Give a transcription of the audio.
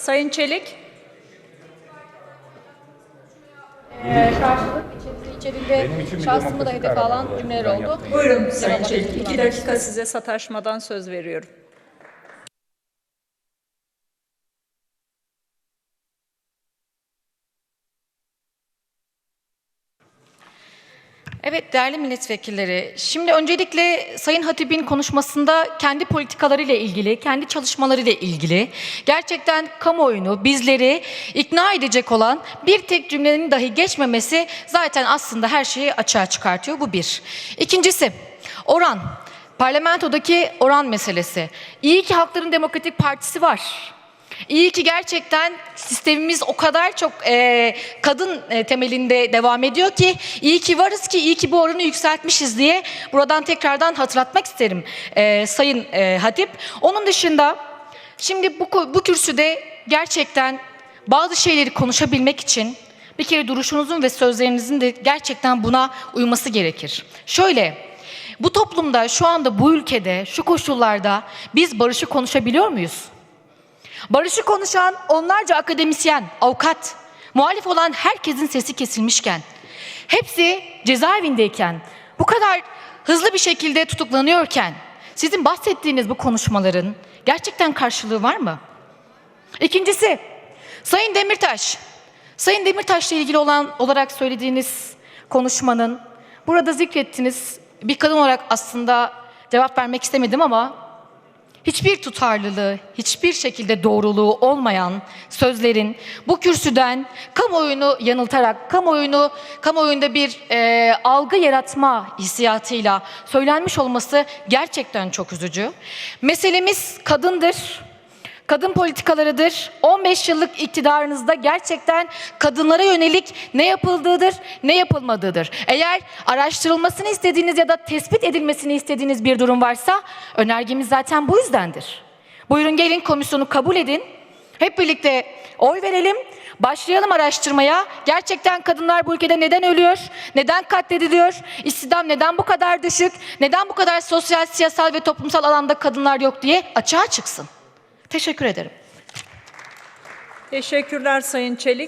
Sayın Çelik. Ee, karşılık içerisinde, içerisinde şahsımı da hedef alan cümleler oldu. Buyurun Sayın Çelik. İki dakika size sataşmadan söz veriyorum. Evet değerli milletvekilleri, şimdi öncelikle Sayın Hatip'in konuşmasında kendi politikalarıyla ilgili, kendi çalışmalarıyla ilgili gerçekten kamuoyunu, bizleri ikna edecek olan bir tek cümlenin dahi geçmemesi zaten aslında her şeyi açığa çıkartıyor. Bu bir. İkincisi, oran. Parlamentodaki oran meselesi. İyi ki Halkların Demokratik Partisi var. İyi ki gerçekten sistemimiz o kadar çok e, kadın e, temelinde devam ediyor ki iyi ki varız ki iyi ki bu oranı yükseltmişiz diye buradan tekrardan hatırlatmak isterim e, Sayın e, Hatip. Onun dışında şimdi bu, bu kürsüde gerçekten bazı şeyleri konuşabilmek için bir kere duruşunuzun ve sözlerinizin de gerçekten buna uyması gerekir. Şöyle bu toplumda şu anda bu ülkede şu koşullarda biz barışı konuşabiliyor muyuz? Barışı konuşan onlarca akademisyen, avukat, muhalif olan herkesin sesi kesilmişken, hepsi cezaevindeyken, bu kadar hızlı bir şekilde tutuklanıyorken, sizin bahsettiğiniz bu konuşmaların gerçekten karşılığı var mı? İkincisi, Sayın Demirtaş, Sayın Demirtaş'la ilgili olan olarak söylediğiniz konuşmanın, burada zikrettiniz, bir kadın olarak aslında cevap vermek istemedim ama hiçbir tutarlılığı, hiçbir şekilde doğruluğu olmayan sözlerin bu kürsüden kamuoyunu yanıltarak, kamuoyunu, kamuoyunda bir e, algı yaratma hissiyatıyla söylenmiş olması gerçekten çok üzücü. Meselemiz kadındır. Kadın politikalarıdır. 15 yıllık iktidarınızda gerçekten kadınlara yönelik ne yapıldığıdır, ne yapılmadığıdır. Eğer araştırılmasını istediğiniz ya da tespit edilmesini istediğiniz bir durum varsa önergemiz zaten bu yüzdendir. Buyurun gelin komisyonu kabul edin. Hep birlikte oy verelim. Başlayalım araştırmaya. Gerçekten kadınlar bu ülkede neden ölüyor? Neden katlediliyor? İstihdam neden bu kadar düşük? Neden bu kadar sosyal, siyasal ve toplumsal alanda kadınlar yok diye açığa çıksın. Teşekkür ederim. Teşekkürler Sayın Çelik.